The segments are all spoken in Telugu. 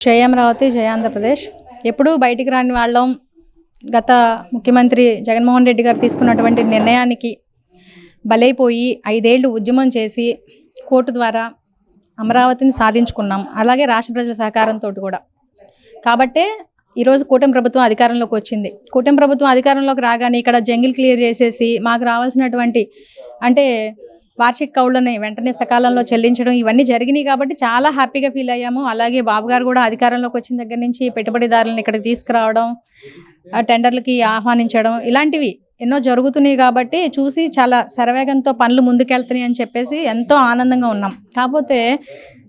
జయ అమరావతి జయ ఆంధ్రప్రదేశ్. ఎప్పుడూ బయటికి రాని వాళ్ళం గత ముఖ్యమంత్రి జగన్మోహన్ రెడ్డి గారు తీసుకున్నటువంటి నిర్ణయానికి బలైపోయి ఐదేళ్ళు ఉద్యమం చేసి కోర్టు ద్వారా అమరావతిని సాధించుకున్నాం. అలాగే రాష్ట్ర ప్రజల సహకారంతో కూడా. కాబట్టే ఈరోజు కూటమి ప్రభుత్వం అధికారంలోకి వచ్చింది. కూటమి ప్రభుత్వం అధికారంలోకి రాగానే ఇక్కడ జంగిల్ క్లియర్ చేసేసి మాకు రావాల్సినటువంటి అంటే వార్షిక కౌళ్ళను వెంటనే సకాలంలో చెల్లించడం ఇవన్నీ జరిగినాయి కాబట్టి చాలా హ్యాపీగా ఫీల్ అయ్యాము. అలాగే బాబు గారు కూడా అధికారంలోకి వచ్చిన దగ్గర నుంచి పెట్టుబడిదారులను ఇక్కడికి తీసుకురావడం టెండర్లకి ఆహ్వానించడం ఇలాంటివి ఎన్నో జరుగుతున్నాయి కాబట్టి చూసి చాలా శరవేగంతో పనులు ముందుకెళ్తున్నాయి అని చెప్పేసి ఎంతో ఆనందంగా ఉన్నాం. కాకపోతే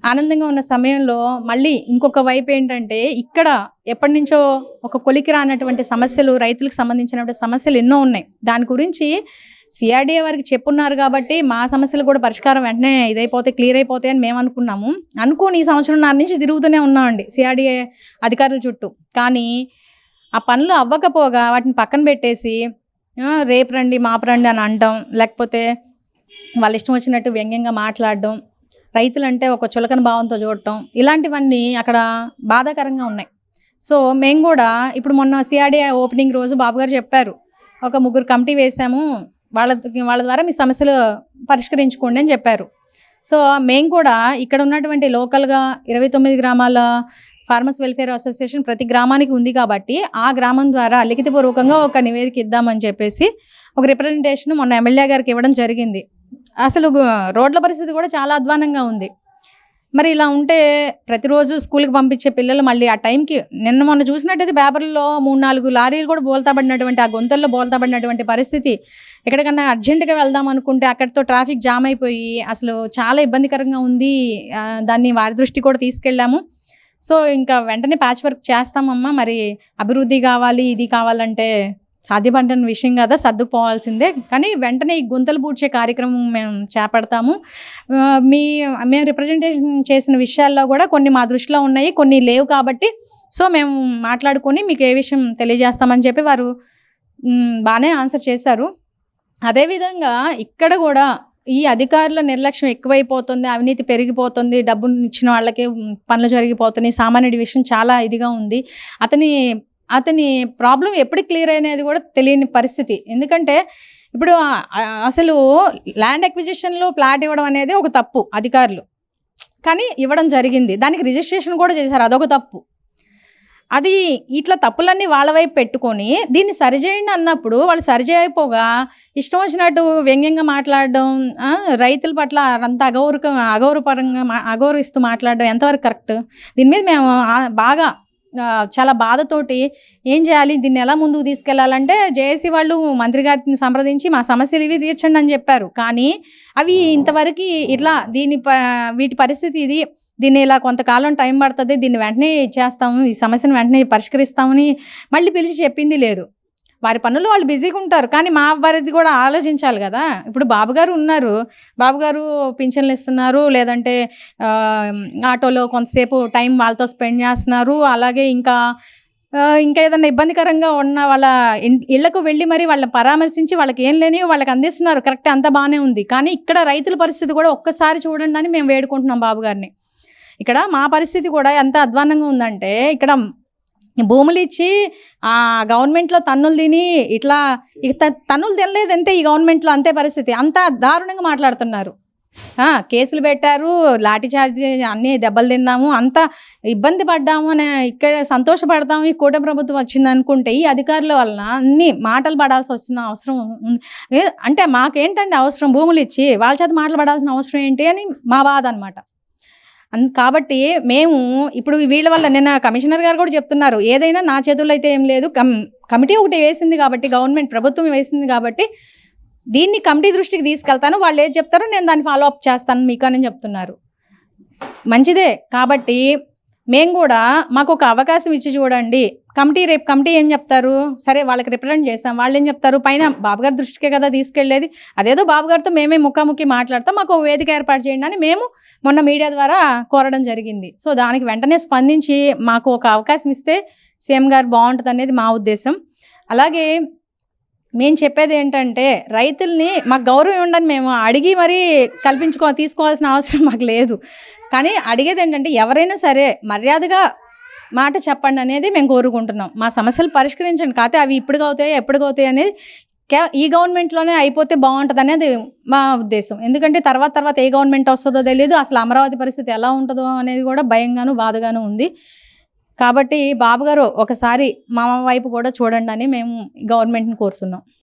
ఆనందంగా ఉన్న సమయంలో మళ్ళీ ఇంకొక వైపు ఏంటంటే ఇక్కడ ఎప్పటి నుంచో ఒక కొలికి రానటువంటి సమస్యలు రైతులకు సంబంధించినటువంటి సమస్యలు ఎన్నో ఉన్నాయి. దాని గురించి సిఆర్డీఏ వారికి చెప్పున్నారు కాబట్టి మా సమస్యలు కూడా పరిష్కారం వెంటనే ఇదైపోతే క్లియర్ అయిపోతాయి అని మేము అనుకున్నాము. అనుకోని ఈ సంవత్సరంన్నర నుంచి తిరుగుతూనే ఉన్నామండి సిఆర్డీఏ అధికారుల చుట్టూ. కానీ ఆ పనులు అవ్వకపోగా వాటిని పక్కన పెట్టేసి రేపు రండి మాపు రండి అని అంటాం. లేకపోతే వాళ్ళ ఇష్టం వచ్చినట్టు వ్యంగ్యంగా మాట్లాడడం రైతులంటే ఒక చులకన భావంతో చూడటం ఇలాంటివన్నీ అక్కడ బాధాకరంగా ఉన్నాయి. సో మేము కూడా ఇప్పుడు మొన్న సిఆర్డీఏ ఓపెనింగ్ రోజు బాబు గారు చెప్పారు. ఒక ముగ్గురు కమిటీ వేసాము. వాళ్ళ వాళ్ళ ద్వారా మీ సమస్యలు పరిష్కరించుకోండి అని చెప్పారు. సో మేము కూడా ఇక్కడ ఉన్నటువంటి లోకల్గా ఇరవై తొమ్మిది గ్రామాల ఫార్మర్స్ వెల్ఫేర్ అసోసియేషన్ ప్రతి గ్రామానికి ఉంది కాబట్టి ఆ గ్రామం ద్వారా లిఖితపూర్వకంగా ఒక నివేదిక ఇద్దామని చెప్పేసి ఒక రిప్రజెంటేషన్ మొన్న ఎమ్మెల్యే గారికి ఇవ్వడం జరిగింది. అసలు రోడ్ల పరిస్థితి కూడా చాలా అధ్వానంగా ఉంది. మరి ఇలా ఉంటే ప్రతిరోజు స్కూల్కి పంపించే పిల్లలు మళ్ళీ ఆ టైంకి నిన్న మొన్న చూసినట్టయితే పేపర్లో మూడు నాలుగు లారీలు కూడా బోల్తాబడినటువంటి ఆ గొంతుల్లో బోల్తాబడినటువంటి పరిస్థితి. ఎక్కడికన్నా అర్జెంటుగా వెళ్దాం అనుకుంటే అక్కడితో ట్రాఫిక్ జామ్ అయిపోయి అసలు చాలా ఇబ్బందికరంగా ఉంది. దాన్ని వారి దృష్టి కూడా తీసుకెళ్ళాము. సో ఇంకా వెంటనే ప్యాచ్ వర్క్ చేస్తామమ్మా. మరి అభివృద్ధి కావాలి ఇది కావాలంటే సాధ్యపడిన విషయం కదా సర్దుకుపోవాల్సిందే. కానీ వెంటనే ఈ గుంతలు పూడ్చే కార్యక్రమం మేము చేపడతాము. మీ మేము రిప్రజెంటేషన్ చేసిన విషయాల్లో కూడా కొన్ని మా దృష్టిలో ఉన్నాయి కొన్ని లేవు కాబట్టి సో మేము మాట్లాడుకొని మీకు ఏ విషయం తెలియజేస్తామని చెప్పి వారు బాగానే ఆన్సర్ చేశారు. అదేవిధంగా ఇక్కడ కూడా ఈ అధికారుల నిర్లక్ష్యం ఎక్కువైపోతుంది అవినీతి పెరిగిపోతుంది డబ్బును ఇచ్చిన వాళ్ళకి పనులు జరిగిపోతున్నాయి సామాన్యుడి విషయం చాలా ఇదిగా ఉంది. అతని అతని ప్రాబ్లం ఎప్పుడు క్లియర్ అనేది కూడా తెలియని పరిస్థితి. ఎందుకంటే ఇప్పుడు అసలు ల్యాండ్ అక్విజిషన్లో ప్లాట్ ఇవ్వడం అనేది ఒక తప్పు అధికారులు. కానీ ఇవ్వడం జరిగింది. దానికి రిజిస్ట్రేషన్ కూడా చేశారు. అదొక తప్పు. అది ఇట్లా తప్పులన్నీ వాళ్ళ వైపు పెట్టుకొని దీన్ని సరిచేయండి అన్నప్పుడు వాళ్ళు సరిచేయకపోగా ఇష్టం వచ్చినట్టు వ్యంగ్యంగా మాట్లాడడం రైతుల పట్ల అంత అగౌరక అగౌరవపరంగా మా అగౌరవిస్తూ మాట్లాడడం ఎంతవరకు కరెక్ట్? దీని మీద మేము బాగా చాలా బాధతోటి ఏం చేయాలి? దీన్ని ఎలా ముందుకు తీసుకెళ్ళాలంటే జేఏసీ వాళ్ళు మంత్రి గారిని సంప్రదించి మా సమస్యలు ఇవి తీర్చండి అని చెప్పారు. కానీ అవి ఇంతవరకు ఇట్లా దీని ప వీటి పరిస్థితి ఇది. దీన్ని ఇలా కొంతకాలం టైం పడుతుంది. దీన్ని వెంటనే ఇచ్చేస్తాము ఈ సమస్యను వెంటనే పరిష్కరిస్తామని మళ్ళీ పిలిచి చెప్పింది లేదు. వారి పనులు వాళ్ళు బిజీగా ఉంటారు. కానీ మా వారిది కూడా ఆలోచించాలి కదా. ఇప్పుడు బాబుగారు ఉన్నారు. బాబుగారు పింఛన్లు ఇస్తున్నారు. లేదంటే ఆటోలో కొంతసేపు టైం వాళ్ళతో స్పెండ్ చేస్తున్నారు. అలాగే ఇంకా ఇంకా ఏదైనా ఇబ్బందికరంగా ఉన్న వాళ్ళ ఇళ్ళకు వెళ్ళి మరి వాళ్ళని పరామర్శించి వాళ్ళకి ఏం లేని వాళ్ళకి అందిస్తున్నారు. కరెక్ట్ అంతా బాగానే ఉంది. కానీ ఇక్కడ రైతుల పరిస్థితి కూడా ఒక్కసారి చూడండి అని మేము వేడుకుంటున్నాం బాబు గారిని. ఇక్కడ మా పరిస్థితి కూడా ఎంత అధ్వానంగా ఉందంటే ఇక్కడ భూములు ఇచ్చి ఆ గవర్నమెంట్లో తన్నులు తిని ఇట్లా ఇక త- తన్నులు తినలేదు అంతే ఈ గవర్నమెంట్లో అంతే పరిస్థితి. అంత దారుణంగా మాట్లాడుతున్నారు. కేసులు పెట్టారు లాఠీ చార్జ్ అన్నీ దెబ్బలు తిన్నాము అంత ఇబ్బంది పడ్డాము అని ఇక్కడ సంతోషపడతాము ఈ కూట ప్రభుత్వం వచ్చింది అనుకుంటే ఈ అధికారుల వలన అన్ని మాటలు పడాల్సి వచ్చిన అవసరం అంటే మాకేంటండి అవసరం? భూములు ఇచ్చి వాళ్ళ చేత మాటలు పడాల్సిన అవసరం ఏంటి అని మా బాధ అనమాట అన్ కాబట్టి మేము ఇప్పుడు వీళ్ళ వల్ల నిన్న కమిషనర్ గారు కూడా చెప్తున్నారు. ఏదైనా నా చేతుల్లో అయితే ఏం లేదు. కమ్ కమిటీ ఒకటి వేసింది కాబట్టి గవర్నమెంట్ ప్రభుత్వం వేసింది కాబట్టి దీన్ని కమిటీ దృష్టికి తీసుకెళ్తాను. వాళ్ళు ఏది చెప్తారో నేను దాన్ని ఫాలో అప్ చేస్తాను మీకు అని చెప్తున్నారు. మంచిదే. కాబట్టి మేము కూడా మాకు ఒక అవకాశం ఇచ్చి చూడండి. కమిటీ రేపు కమిటీ ఏం చెప్తారు? సరే వాళ్ళకి రిప్రజెంట్ చేస్తాం. వాళ్ళు ఏం చెప్తారు? పైన బాబుగారి దృష్టికే కదా తీసుకెళ్ళేది అదేదో బాబుగారితో మేమే ముఖాముఖి మాట్లాడతాం. మాకు వేదిక ఏర్పాటు చేయండి అని మేము మొన్న మీడియా ద్వారా కోరడం జరిగింది. సో దానికి వెంటనే స్పందించి మాకు ఒక అవకాశం ఇస్తే సీఎం గారు బాగుంటుంది అనేది మా ఉద్దేశం. అలాగే మేము చెప్పేది ఏంటంటే రైతుల్ని మాకు గౌరవం ఉండని మేము అడిగి మరీ కల్పించుకో తీసుకోవాల్సిన అవసరం మాకు లేదు. కానీ అడిగేది ఏంటంటే ఎవరైనా సరే మర్యాదగా మాట చెప్పండి అనేది మేము కోరుకుంటున్నాం. మా సమస్యలు పరిష్కరించండి. కాకపోతే అవి ఇప్పుడు అవుతాయి ఎప్పుడు అవుతాయి అనేది కే ఈ గవర్నమెంట్లోనే అయిపోతే బాగుంటుంది అనేది మా ఉద్దేశం. ఎందుకంటే తర్వాత తర్వాత ఏ గవర్నమెంట్ వస్తుందో తెలియదు అసలు అమరావతి పరిస్థితి ఎలా ఉంటుందో అనేది కూడా భయంగాను బాధగాను ఉంది. కాబట్టి బాబుగారు ఒకసారి మా వైపు కూడా చూడండి అని మేము గవర్నమెంట్ని కోరుతున్నాం.